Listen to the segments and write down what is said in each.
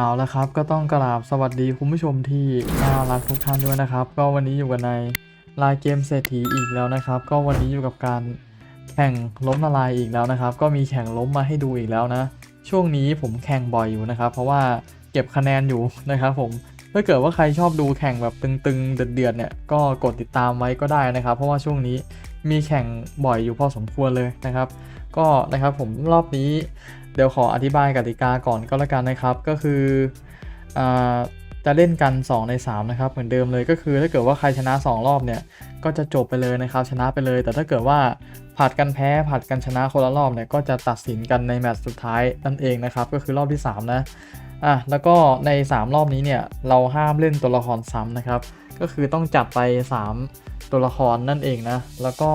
เอาละครับก็ต้องกราบสวัสดีคุณผู้ชมที่น่ารักทุกท่านด้วยนะครับ ก็วันนี้อยู่กันในลายเกมเศรษฐีอีกแล้วนะครับ ก็วันนี้อยู่กับการแข่งล้มละลายอีกแล้วนะครับ ก็มีแข่งล้มมาให้ดูอีกแล้วนะ ช่วงนี้ผมแข่งบ่อยอยู่นะครับ เพราะว่าเก็บคะแนนอยู่นะครับ ผมถ้าเกิดว่าใครชอบดูแข่งแบบตึงๆเดือดๆเนี่ยก็กดติดตามไว้ก็ได้นะครับ เพราะว่าช่วงนี้มีแข่งบ่อยอยู่พอสมควรเลยนะครับ ก็นะครับผมรอบนี้ เดี๋ยวขออธิบายกติกาก่อนก็แล้วกันนะครับ ก็คืออจะเล่นกัน 2 ใน 3 นะครับ เหมือนเดิมเลยก็คือถ้าเกิดว่าใครชนะ 2 รอบเนี่ยก็จะจบไปเลยนะครับ ชนะไปเลย แต่ถ้าเกิดว่าผัดกันแพ้ผัดกันชนะคนละรอบเนี่ยก็จะตัดสินกันในแมตช์สุดท้ายนั่นเองนะครับ ก็คือรอบที่ 3 นะอะแล้วก็ใน 3 รอบนี้เนี่ยเราห้ามเล่นตัวละครซ้ำนะครับ ก็คือต้องจัดไป 3 ตัวละครนั่นเองนะแล้วก็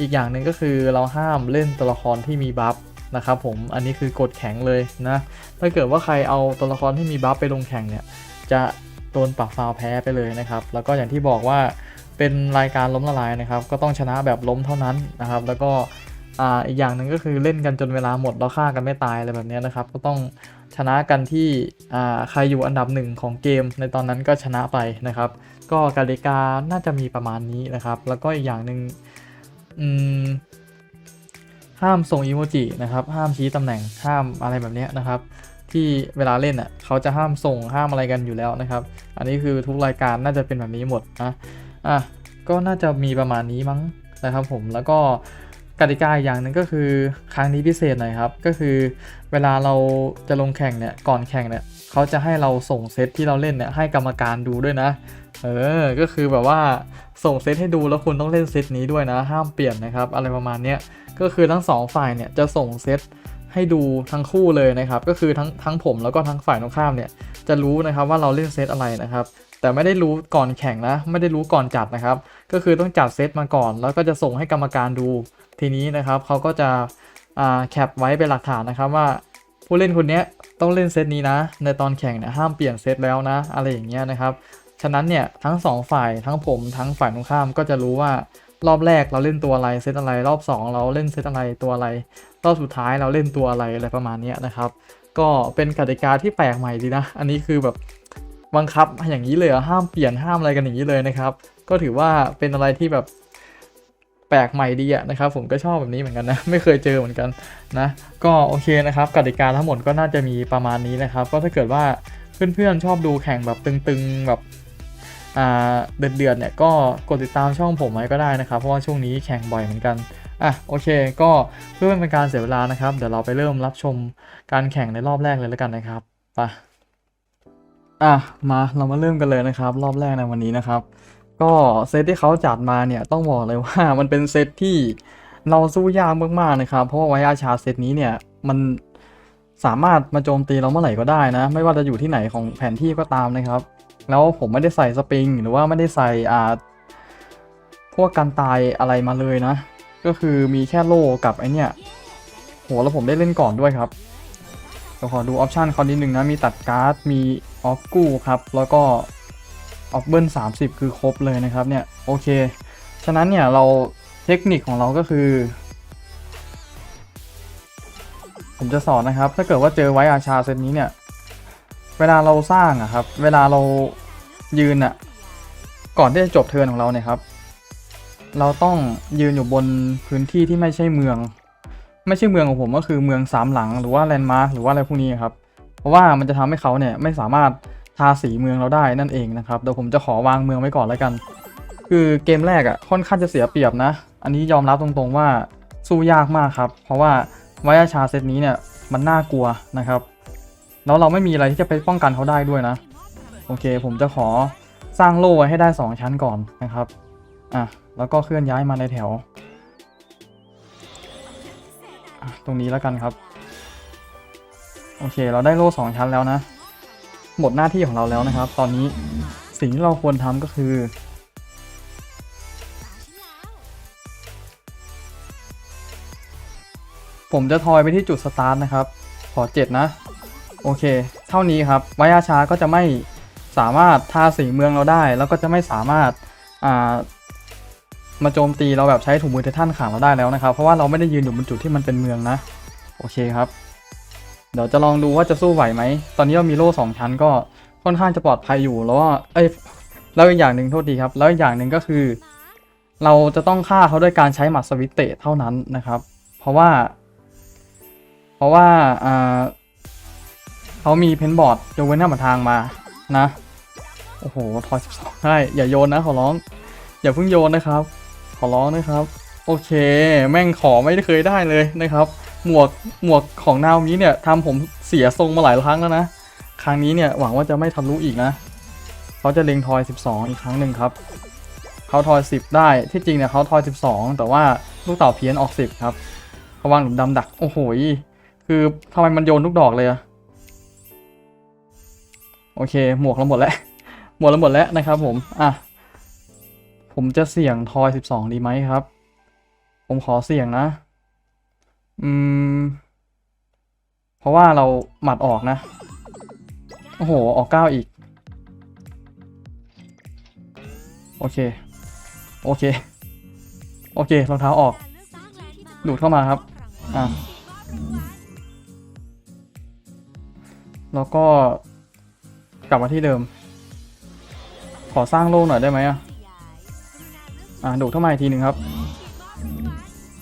อีกอย่างหนึ่งก็คือเราห้ามเล่นตัวละครที่มีบัฟ นะครับผมอันนี้คือกฎแข็งเลยนะ ถ้าเกิดว่าใครเอาตัวละครที่มีบัฟไปลงแข่งเนี่ย จะโดนปรับฟาวแพ้ไปเลยนะครับ แล้วก็อย่างที่บอกว่าเป็นรายการล้มละลายนะครับ ก็ต้องชนะแบบล้มเท่านั้นนะครับ แล้วก็อ,อีกอย่างหนึ่งก็คือเล่นกันจนเวลาหมดแล้วฆ่ากันไม่ตายอะไรแบบนี้นะครับ ก็ต้องชนะกันที่ใครอยู่อันดับหนึ่งของเกม ในตอนนั้นก็ชนะไปนะครับ ก็กติกาน่าจะมีประมาณนี้นะครับ แล้วก็อีกอย่างหนึ่ง ห้ามส่งอีโมจินะครับ ห้ามชี้ตำแหน่ง ห้ามอะไรแบบนี้นะครับ ที่เวลาเล่นอะเขาจะห้ามส่งห้ามอะไรกันอยู่แล้วนะครับ อันนี้คือทุกรายการน่าจะเป็นแบบนี้หมดนะอะก็น่าจะมีประมาณนี้มั้งนะครับผมแล้วก็กติกาอย่างหนึ่งก็คือครั้งนี้พิเศษหน่อยครับ ก็คือเวลาเราจะลงแข่งเนี่ยก่อนแข่งเนี่ยเขาจะให้เราส่งเซตที่เราเล่นเนี่ยให้กรรมการดูด้วยนะ เออ ก็คือแบบว่าส่งเซตให้ดูแล้วคุณต้องเล่นเซตนี้ด้วยนะ ห้ามเปลี่ยนนะครับ อะไรประมาณเนี้ย ก็คือทั้งสองฝ่ายเนี่ยจะส่งเซตให้ดูทั้งคู่เลยนะครับ ก็คือทั้งทั้งผมแล้วก็ทั้งฝ่ายตรงข้ามเนี่ยจะรู้นะครับว่าเราเล่นเซตอะไรนะครับ แต่ไม่ได้รู้ก่อนแข่งนะ ไม่ได้รู้ก่อนจัดนะครับ ก็คือต้องจัดเซตมาก่อน แล้วก็จะส่งให้กรรมการดู ทีนี้นะครับเขาก็จะแคปไว้เป็นหลักฐานนะครับว่าผู้เล่นคนนี้ต้องเล่นเซตนี้นะ ในตอนแข่งเนี่ยห้ามเปลี่ยนเซตแล้วนะ อะไรอย่างเงี้ยนะครับ ฉะนั้นเนี่ยทั้งสองฝ่ายทั้งผมทั้งฝ่ายตรงข้ามก็จะรู้ว่ารอบแรกเราเล่นตัวอะไรเซตอะไรรอบ 2 เราเล่นเซตอะไรตัวอะไร รอบสุดท้ายเราเล่นตัวอะไรอะไรประมาณนี้นะครับ ก็เป็นกติกาที่แปลกใหม่ดีนะ อันนี้คือแบบบังคับอย่างนี้เลยห้ามเปลี่ยนห้ามอะไรกันอย่างนี้เลยนะครับ ก็ถือว่าเป็นอะไรที่แบบแปลกใหม่ดีอะนะครับ ผมก็ชอบแบบนี้เหมือนกันนะ ไม่เคยเจอเหมือนกันนะ ก็โอเคนะครับกติกาทั้งหมดก็น่าจะมีประมาณนี้นะครับ ก็ถ้าเกิดว่าเพื่อนๆชอบดูแข่งแบบตึงๆแบบ เดือดๆเนี่ยก็กดติดตามช่องผมไว้ก็ได้นะครับ เพราะว่าช่วงนี้แข่งบ่อยเหมือนกันอะโอเคก็เพื่อเป็นการเสียเวลานะครับ เดี๋ยวเราไปเริ่มรับชมการแข่งในรอบแรกเลยแล้วกันนะครับไปอะมาเรามาเริ่มกันเลยนะครับ รอบแรกในวันนี้นะครับ ก็เซตที่เขาจัดมาเนี่ยต้องบอกเลยว่ามันเป็นเซตที่เราสู้ยากมากๆนะครับ เพราะว่าไวอาชาเซตนี้เนี่ยมันสามารถมาโจมตีเราเมื่อไหร่ก็ได้นะ ไม่ว่าจะอยู่ที่ไหนของแผนที่ก็ตามนะครับ แล้วผมไม่ได้ใส่สปริง หรือว่าไม่ได้ใส่อ่าพวกกันตายอะไรมาเลยนะ ก็คือมีแค่โล่กับไอเนี่ยโหแล้วผมได้เล่นก่อนด้วยครับเดี๋ยวขอดูออปชันเขานิดนึงนะมีตัดการ์ดมีออฟกู้ครับแล้วก็ออฟเบิล30คือครบเลยนะครับเนี่ยโอเค ฉะนั้นเนี่ยเราเทคนิคของเราก็คือ ผมจะสอนนะครับ ถ้าเกิดว่าเจอไว้อาชาเซตนี้เนี่ย เวลาเราสร้างอะครับ เวลาเรายืนอะก่อนที่จะจบเทิร์นของเราเนี่ยครับ เราต้องยืนอยู่บนพื้นที่ที่ไม่ใช่เมือง ไม่ใช่เมืองของผมก็คือเมืองสามหลังหรือว่าแลนด์มาร์คหรือว่าอะไรพวกนี้ครับ เพราะว่ามันจะทำให้เขาเนี่ยไม่สามารถทาสีเมืองเราได้นั่นเองนะครับเดี๋ยวผมจะขอวางเมืองไว้ก่อนแล้วกัน คือเกมแรกอะ่ะค่อนข้างจะเสียเปรียบนะ อันนี้ยอมรับตรงๆว่าสู้ยากมากครับ เพราะว่าไวอาชาเซตนี้เนี่ยมันน่ากลัวนะครับ แล้วเราไม่มีอะไรที่จะไปป้องกันเขาได้ด้วยนะ โอเค ผมจะขอสร้างโล่ไว้ให้ได้ 2 ชั้นก่อนนะครับ อะ แล้วก็เคลื่อนย้ายมาในแถว ตรงนี้แล้วกันครับ โอเค เราได้โล่สองชั้นแล้วนะ หมดหน้าที่ของเราแล้วนะครับ ตอนนี้สิ่งที่เราควรทำก็คือ ผมจะทอยไปที่จุดสตาร์ทนะครับ ขอเจ็ดนะ โอเค เท่านี้ครับไวอาชาก็จะไม่สามารถทาสีเมืองเราได้ แล้วก็จะไม่สามารถอ่ามาโจมตีเราแบบใช้ถุงมือไททันขังเราได้แล้วนะครับ เพราะว่าเราไม่ได้ยืนอยู่บนจุดที่มันเป็นเมืองนะ โอเคครับ เดี๋ยวจะลองดูว่าจะสู้ไหวไหม ตอนนี้เรามีโล่สองชั้นก็ค่อนข้างจะปลอดภัยอยู่แล้วว่าเอ้ยแล้วอีกอย่างหนึ่งโทษทีครับ แล้วอีกอย่างหนึ่งก็คือ เราจะต้องฆ่าเขาด้วยการใช้หมัดสวิตเตะเท่านั้นนะครับ เพราะว่า เพราะว่าอ่า เขามีเพนบอร์ดยเวนหน้ามาทางมานะ โอ้โหทอยสิบสองได้อย่าโยนนะขอร้อง อย่าเพิ่งโยนนะครับ ขอร้องนะครับ โอเค แม่งขอไม่เคยได้เลยนะครับ หมวกหมวกของนาวนี้เนี่ยทำผมเสียทรงมาหลายครั้งแล้วนะ ครั้งนี้เนี่ยหวังว่าจะไม่ทะลุอีกนะเขาจะเล็งทอย 12 อีกครั้งหนึ่งครับเขาทอย 10 ได้ที่จริงเนี่ยเขาทอย 12 แต่ว่าลูกเต่าเพี้ยนออก 10 ครับเขาวางหลุมดำดัก โอ้โหคือทำไมมันโยนทุกดอกเลยอะ โอเค หมวกเราหมดแล้ว หมดแล้วหมดแล้วนะครับผม อะ ผมจะเสี่ยงทอย12ดีไหมครับ ผมขอเสี่ยงนะ อืม เพราะว่าเราหมัดออกนะ โอ้โห ออกเก้าอีก โอเค โอเค โอเค รองเท้าออก ดูดเข้ามาครับ อะแล้วก็ กลับมาที่เดิม ขอสร้างโล่หน่อยได้ไหมอะอะดูดเข้ามาอีกทีหนึ่งครับ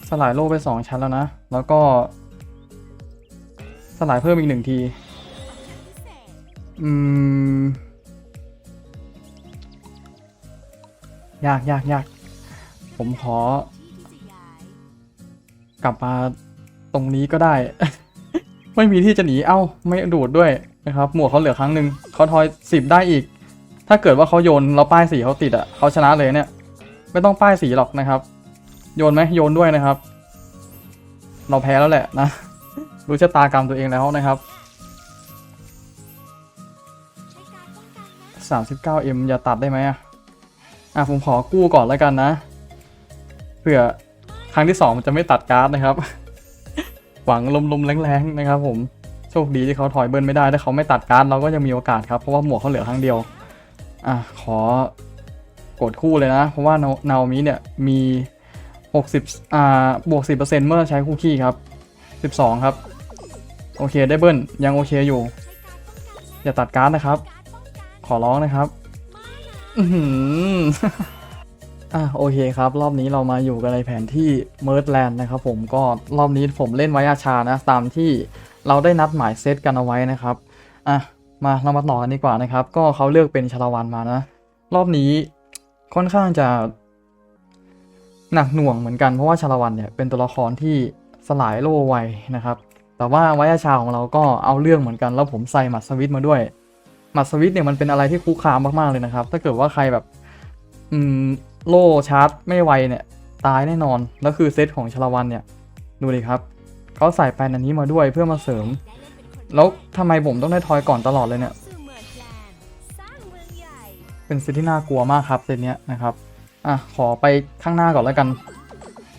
สลายโล่ไปสองชั้นแล้วนะ แล้วก็ สลายเพิ่มอีกหนึ่งที อืม ยากยากยากผมขอ กลับมาตรงนี้ก็ได้ ไม่มีที่จะหนี เอ้า ไม่ดูดด้วยนะครับหมวกเขาเหลือครั้งหนึ่งเขาทอยสิบได้อีก ถ้าเกิดว่าเขาโยนเราป้ายสีเขาติดอะ่ะเขาชนะเลยเนี่ย ไม่ต้องป้ายสีหรอกนะครับ โยนไหมโยนด้วยนะครับ เราแพ้แล้วแหละนะ รู้ชะตากรรมตัวเองแล้วนะครับ 39M อย่าตัดได้ไหมอะอะผมขอกู้ก่อนแล้วกันนะเผื่อครั้งที่สองมันจะไม่ตัดการ์ดนะครับ หวังลมๆแรงๆนะครับผม โชคดีที่เขาถอยเบิร์นไม่ได้ ถ้าเขาไม่ตัดการ์ดเราก็ยังมีโอกาสครับเพราะว่าหมวกเขาเหลือครั้งเดียว อะขอกดคู่เลยนะ เพราะว่าเนาโอมิเนี่ยมี 60อ่าบวก 10%เมื่อใช้คู่ขี้ครับ 12 ครับ โอเคได้เบิร์นยังโอเคอยู่ อย่าตัดการ์ดนะครับ ขอร้องนะครับ อือหืออะโอเคครับ รอบนี้เรามาอยู่กันในแผนที่เมิร์ดแลนด์นะครับผมก็รอบนี้ผมเล่นไว้อาชานะ ตามที่ เราได้นัดหมายเซตกันเอาไว้นะครับอะมาเรามาต่อกันดีกว่านะครับ ก็เขาเลือกเป็นชาละวันมานะ รอบนี้ค่อนข้างจะหนักหน่วงเหมือนกันเพราะว่าชาละวันเนี่ยเป็นตัวละครที่สลายโลไวนะครับ แต่ว่าไว้อาชาของเราก็เอาเรื่องเหมือนกัน แล้วผมใส่หมัดสวิตมาด้วยหมัดสวิตเนี่ยมันเป็นอะไรที่คุกคามมากๆเลยนะครับ ถ้าเกิดว่าใครแบบอืมโล่ชาร์จไม่ไวเนี่ยตายแน่นอนแล้วคือเซตของชาละวันเนี่ยดูดิครับ เขาใส่แปลนอันนี้มาด้วยเพื่อมาเสริม แล้วทำไมผมต้องได้ทอยก่อนตลอดเลยเนี่ย เป็นเซตที่น่ากลัวมากครับเซตเนี้ยนะครับ อะ ขอไปข้างหน้าก่อนแล้วกัน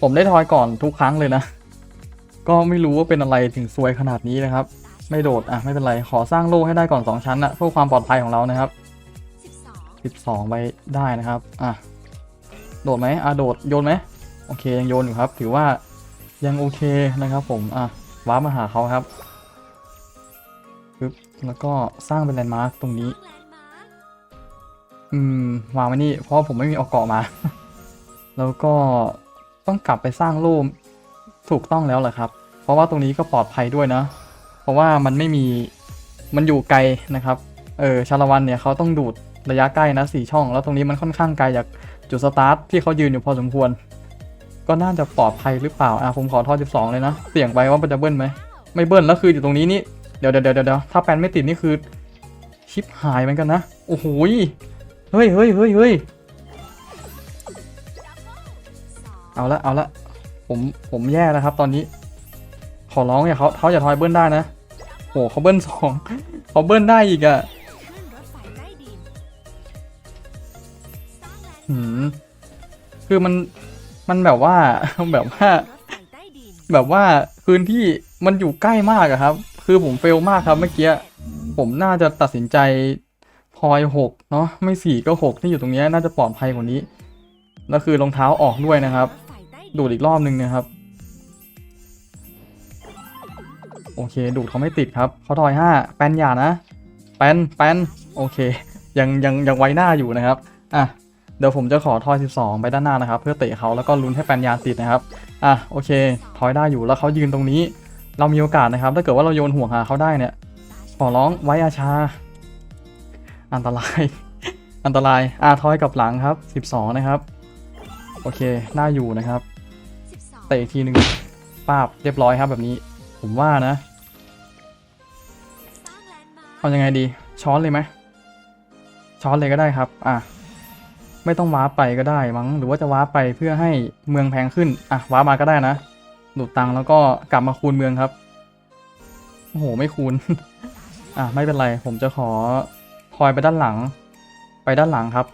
ผมได้ทอยก่อนทุกครั้งเลยนะ ก็ไม่รู้ว่าเป็นอะไรถึงซวยขนาดนี้นะครับ ไม่โดด อะ ไม่เป็นไร ขอสร้างโล่ให้ได้ก่อน 2 ชั้นนะเพื่อความปลอดภัยของเรานะครับ12ไปได้นะครับ อะ โดดไหมอะโดด โยนไหม โอเค ยังโยนอยู่ครับ ถือว่า ยังโอเคนะครับผม อะว้าร์มาหาเขาครับปึ๊บแล้วก็สร้างเป็นแลนด์มาร์คตรงนี้ อืมวางไว้นี่ เพราะผมไม่มีออกเกาะมา แล้วก็ต้องกลับไปสร้างรูปถูกต้องแล้วแหละครับ เพราะว่าตรงนี้ก็ปลอดภัยด้วยนะ เพราะว่ามันไม่มีมันอยู่ไกลนะครับ เออชาละวันเนี่ยเขาต้องดูดระยะใกล้นะสี่ช่อง แล้วตรงนี้มันค่อนข้างไกลจากจุดสตาร์ทที่เขายืนอยู่พอสมควร ก็น่าจะปลอดภัยหรือเปล่า อะผมขอทอ12 เลยนะ เสี่ยงไปว่ามันจะเบิ้ลไหม ไม่เบิ้ลแล้วคืออยู่ตรงนี้นี่ เดี๋ยวเดี๋ยวเดี๋ยวถ้าแปนไม่ติดนี่คือ ชิปหายเหมือนกันนะ โอ้โหเฮ้ยเฮ้ยเฮ้ยเฮ้ยเอาละเอาละผมผมแย่แล้วครับ ตอนนี้ ขอร้องอย่าเขาเขาอย่าทอยเบิ้ลได้นะโอ้เขาเบิ้ลสองเขาเบิ้ลได้อีกอะหืมคือมัน มันแบบว่าแบบว่า แบบว่าพื้นที่มันอยู่ใกล้มากอะครับ คือผมเฟลมากครับเมื่อกี้ผมน่าจะตัดสินใจพลอยหกเนาะไม่สี่ก็หกที่อยู่ตรงนี้น่าจะปลอดภัยกว่านี้แล้วคือรองเท้าออกด้วยนะครับ ดูดอีกรอบนึงนะครับ โอโอเค ดูดเขาไม่ติดครับเขาทอยห้าแปนอย่านะแปนแปนโอเค ยังยังยังไว้หน้าอยู่นะครับ อะ เดี๋ยวผมจะขอทอย 12 ไปด้านหน้านะครับ เพื่อเตะเขาแล้วก็ลุ้นให้แปนยานติดนะครับ อะโอเค ทอยได้อยู่แล้วเขายืนตรงนี้ เรามีโอกาสนะครับ ถ้าเกิดว่าเราโยนห่วงหาเขาได้เนี่ย ขอร้องไว้อาชา อันตราย อันตรายอาทอยกับหลังครับ 12 นะครับ โอเคน่าอยู่นะครับ เตะอีกทีหนึ่งปาบเรียบร้อยครับแบบนี้ ผมว่านะเอายังไงดี ช้อนเลยไหมช้อนเลยก็ได้ครับ อะ ไม่ต้องว้าไปก็ได้มั้ง หรือว่าจะว้าไปเพื่อให้เมืองแพงขึ้น อะว้ามาก็ได้นะ ดูดตังแล้วก็กลับมาคูณเมืองครับ โอ้โห ไม่คูณ อะไม่เป็นไร ผมจะขอคอยไปด้านหลัง ไปด้านหลังครับ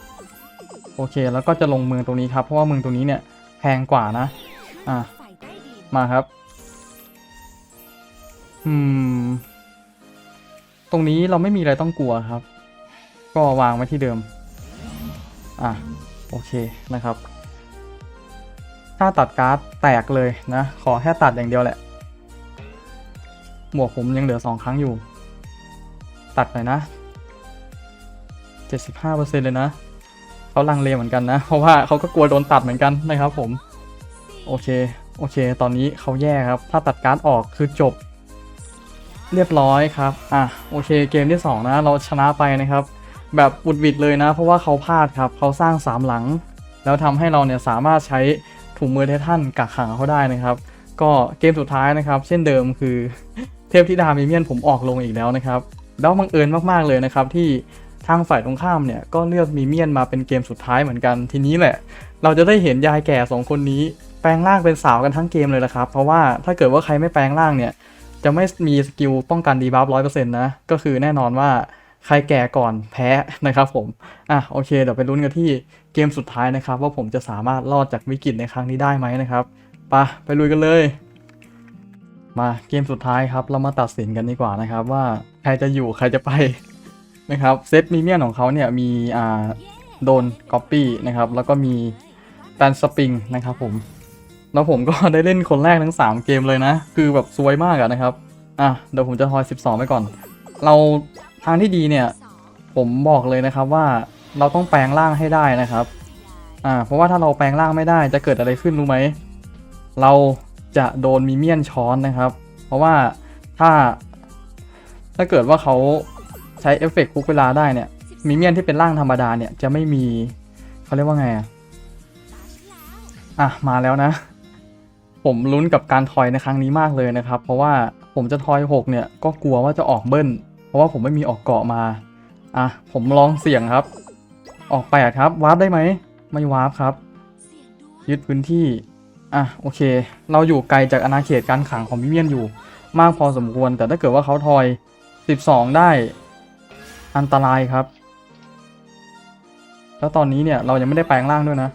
11 โอเค แล้วก็จะลงเมืองตรงนี้ครับ เพราะว่าเมืองตรงนี้เนี่ยแพงกว่านะ อะ มาครับ อืม ตรงนี้เราไม่มีอะไรต้องกลัวครับ ก็วางไว้ที่เดิม อะโอเคนะครับ ถ้าตัดการ์ดแตกเลยนะ ขอแค่ตัดอย่างเดียวแหละ หมวกผมยังเหลือสองครั้งอยู่ ตัดหน่อยนะ 75%เลยนะเขาลังเลเหมือนกันนะ เพราะว่าเขาก็กลัวโดนตัดเหมือนกันนะครับผม โอเค โอเค ตอนนี้เขาแย่ครับ ถ้าตัดการ์ดออกคือจบ เรียบร้อยครับ อะ โอเค เกมที่ 2 นะ เราชนะไปนะครับ แบบบุดหวิดเลยนะ เพราะว่าเขาพลาดครับเขาสร้าง3หลัง แล้วทำให้เราเนี่ยสามารถใช้ถุงมือไททันกักขังเขาได้นะครับ ก็เกมสุดท้ายนะครับ เช่นเดิมคือเทพธิดามีเมียนผมออกลงอีกแล้วนะครับแล้วบังเอิญมากๆเลยนะครับที่ทางฝ่ายตรงข้ามเนี่ยก็เลือกมีเมียนมาเป็นเกมสุดท้ายเหมือนกันทีนี้แหละ เราจะได้เห็นยายแก่สองคนนี้ แปลงร่างเป็นสาวกันทั้งเกมเลยละครับ เพราะว่าถ้าเกิดว่าใครไม่แปลงร่างเนี่ย จะไม่มีสกิลป้องกันดีบัฟร้อยเปอร์เซ็นต์นะ ก็คือแน่นอนว่า ใครแก่ก่อนแพ้นะครับผม อะโอเค เดี๋ยวไปลุ้นกันที่เกมสุดท้ายนะครับ ว่าผมจะสามารถรอดจากวิกฤตในครั้งนี้ได้ไหมนะครับปะไปลุยกันเลย มาเกมสุดท้ายครับ เรามาตัดสินกันดีกว่านะครับ ว่าใครจะอยู่ใครจะไปนะครับเซตมีเมียนของเขาเนี่ยมีอ่าโดนก๊อปปี้นะครับแล้วก็มีแตนสปริงนะครับผมแล้วผมก็ได้เล่นคนแรกทั้ง 3 เกมเลยนะ คือแบบซวยมากอะนะครับ อะเดี๋ยวผมจะทอย 12 ไปก่อน เรา ทางที่ดีเนี่ยผมบอกเลยนะครับว่าเราต้องแปลงร่างให้ได้นะครับอ่าเพราะว่าถ้าเราแปลงร่างไม่ได้จะเกิดอะไรขึ้นรู้ไหมเราจะโดนมีเมียนช้อนนะครับ เพราะว่าถ้าถ้าเกิดว่าเขาใช้เอฟเฟกต์คุกเวลาได้เนี่ยมีเมียนที่เป็นร่างธรรมดาเนี่ยจะไม่มีเขาเรียกว่าไงอะอะมาแล้วนะ ผมลุ้นกับการทอยในครั้งนี้มากเลยนะครับ เพราะว่าผมจะทอย 6 เนี่ยก็กลัวว่าจะออกเบิ้ล เพราะว่าผมไม่มีออกเกาะมาอะผมลองเสี่ยงครับ ออก8ครับวาร์ปได้ไหมไม่วาร์ปครับ ยึดพื้นที่อะโอเค เราอยู่ไกลจากอาณาเขตการขังของมิเมียนอยู่ มากพอสมควรแต่ถ้าเกิดว่าเขาทอย 12 ได้อันตรายครับ แล้วตอนนี้เนี่ยเรายังไม่ได้แปลงร่างด้วยนะ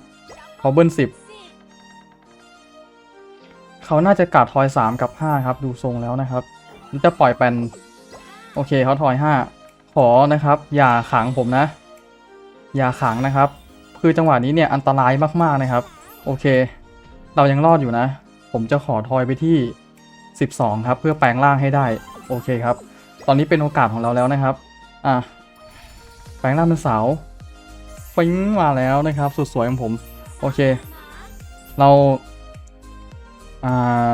เขาเบิ้ล10เขาน่าจะกัดทอย 3 กับ 5 ครับ ดูทรงแล้วนะครับจะปล่อยเป็น โอเคเขาทอย5ขอนะครับ อย่าขังผมนะ อย่าขังนะครับ คือจังหวะนี้เนี่ยอันตรายมากๆนะครับ โอเค เรายังรอดอยู่นะ ผมจะขอทอยไปที่ 12 ครับ เพื่อแปลงร่างให้ได้ โอเคครับ ตอนนี้เป็นโอกาสของเราแล้วนะครับ อะ แปลงร่างเป็นเสาฟิงมาแล้วนะครับ สุดสวยของผม โอเค เรา อ่า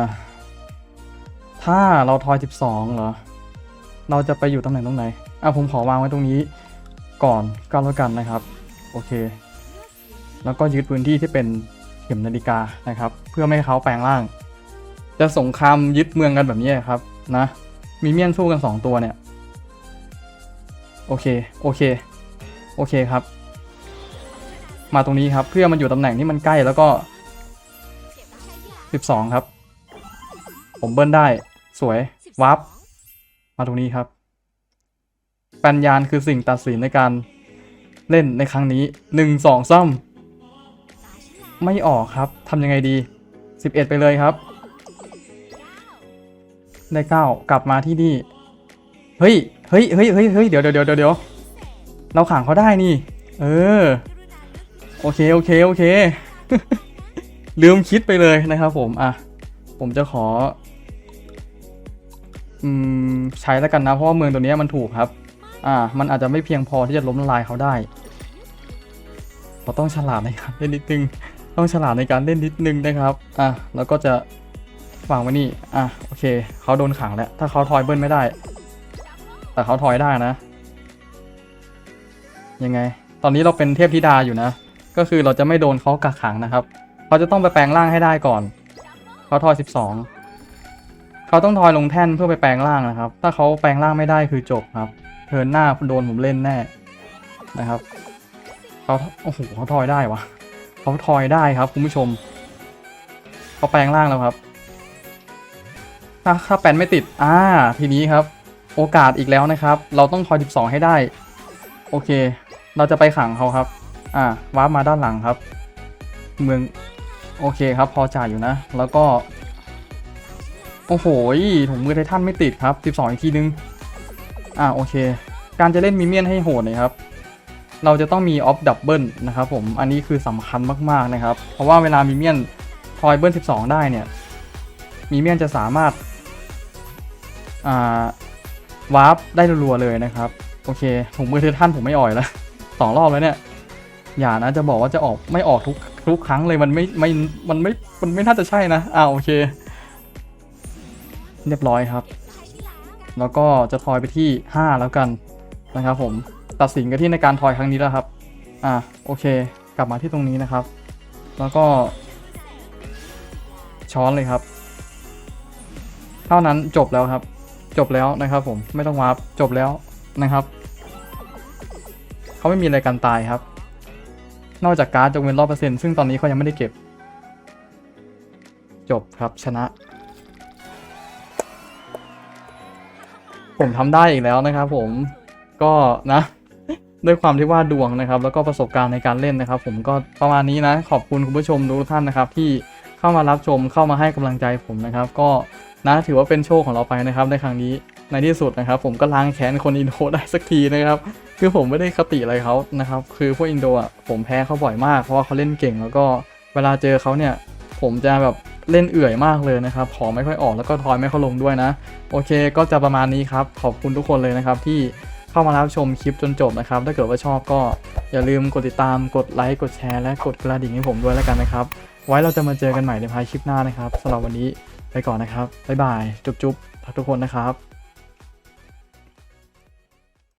ถ้าเราทอย 12 เหรอ เราจะไปอยู่ตำแหน่งตรงไหนอะผมขอวางไว้ตรงนี้ก่อนก็แล้วกันนะครับ โอเค แล้วก็ยึดพื้นที่ที่เป็นเข็มนาฬิกานะครับ เพื่อไม่ให้เขาแปลงร่าง จะสงครามยึดเมืองกันแบบนี้ครับนะ มีเมียนสู้กัน 2 ตัวเนี่ย โอเค โอเค โอเคครับ มาตรงนี้ครับ เพื่อมันอยู่ตำแหน่งที่มันใกล้แล้วก็ 12 ครับ ผมเบิ้ลได้ สวย วับ มาตรงนี้ครับปัญญานคือสิ่งตัดสินในการเล่นในครั้งนี้1 2ซ้ำไม่ออกครับทำยังไงดี11ไปเลยครับ ได้9กลับมาที่นี่ เฮ้ยเฮ้ยเฮ้ยเฮ้ยเฮ้ยเดี๋ยวเดี๋ยวเดี๋ยวเดี๋ยวเราขังเขาได้นี่ เออ โอเค โอเค โอเค ลืมคิดไปเลยนะครับผม อะ ผมจะขอ อืมใช้แล้วกันนะ เพราะว่าเมืองตัวนี้มันถูกครับ อ่า มันอาจจะไม่เพียงพอที่จะล้มละลายเขาได้ เราต้องฉลาดในการเล่นนิดนึง ต้องฉลาดในการเล่นนิดนึงนะครับ อะแล้วก็จะวางไว้นี่ อะโอเค เขาโดนขังแล้ว ถ้าเขาทอยเบิ้ลไม่ได้ แต่เขาทอยได้นะ ยังไง ตอนนี้เราเป็นเทพธิดาอยู่นะ ก็คือเราจะไม่โดนเขากักขังนะครับ เขาจะต้องไปแปลงร่างให้ได้ก่อน เขาทอย 12 เขาต้องทอยลงแท่นเพื่อไปแปลงร่างนะครับ ถ้าเขาแปลงร่างไม่ได้คือจบครับ เทินหน้าโดนผมเล่นแน่นะครับเขาโอ้โหเขาทอยได้วะเขาทอยได้ครับคุณผู้ชมเขาแปลงร่างแล้วครับ ถ้าถ้าแปลนไม่ติดอ่าทีนี้ครับ โอกาสอีกแล้วนะครับ เราต้องทอย 12 ให้ได้ โอเค เราจะไปขังเขาครับ อ่าวาร์ปมาด้านหลังครับ เมืองโอเคครับ พอจ่ายอยู่นะ แล้วก็ โอ้โหถุงมือไททันไม่ติดครับ 12 อีกทีนึง อ่าโอเค การจะเล่นมิเมียนให้โหดนะครับ เราจะต้องมีออฟดับเบิลนะครับผม อันนี้คือสำคัญมากๆนะครับ เพราะว่าเวลามิเมียนทอยเบิล12 ได้เนี่ย มิเมียนจะสามารถ อ่าวาร์ปได้รัวๆเลยนะครับ โอเคถุงมือไททันผมไม่อ่อยแล้วสองรอบแล้วเนี่ย อย่านะจะบอกว่าจะออกไม่ออกทุกทุกครั้งเลยมันไม่ไม่มันไม่มันไม่น่าจะใช่นะอ่าโอเค เรียบร้อยครับ แล้วก็จะทอยไปที่ 5 แล้วกันนะครับผมตัดสินกันที่ในการทอยครั้งนี้แล้วครับ อ่าโอเค กลับมาที่ตรงนี้นะครับ แล้วก็ ช้อนเลยครับ เท่านั้นจบแล้วครับ จบแล้วนะครับ ผมไม่ต้องวาร์ปจบแล้วนะครับเขาไม่มีอะไรกันตายครับ นอกจากการ์ดจงเว้นรอยเปอร์เซ็นต์ซึ่งตอนนี้เขายังไม่ได้เก็บ จบครับชนะ ผมทำได้อีกแล้วนะครับผมก็นะด้วยความที่ว่าดวงนะครับ แล้วก็ประสบการณ์ในการเล่นนะครับ ผมก็ประมาณนี้นะ ขอบคุณคุณผู้ชมทุกท่านนะครับ ที่เข้ามารับชมเข้ามาให้กำลังใจผมนะครับ ก็นะถือว่าเป็นโชคของเราไปนะครับ ในครั้งนี้ในที่สุดนะครับ ผมก็ล้างแค้นคนอินโดได้สักทีนะครับ คือผมไม่ได้คติอะไรเขานะครับ คือพวกอินโดอะผมแพ้เขาบ่อยมากเพราะว่าเขาเล่นเก่ง แล้วก็เวลาเจอเขาเนี่ย ผมจะแบบ เล่นเอื่อยมากเลยนะครับ ของไม่ค่อยออกแล้วก็ทอยไม่ค่อยลงด้วยนะ โอเค ก็จะประมาณนี้ครับ ขอบคุณทุกคนเลยนะครับที่เข้ามารับชมคลิปจนจบนะครับ ถ้าเกิดว่าชอบก็อย่าลืมกดติดตาม กดไลค์ กดแชร์ และกดกระดิ่งให้ผมด้วยแล้วกันนะครับ ไว้เราจะมาเจอกันใหม่ในพายคลิปหน้านะครับสำหรับวันนี้ไปก่อนนะครับ บ๊ายบาย จุ๊บๆทุกคนนะครับ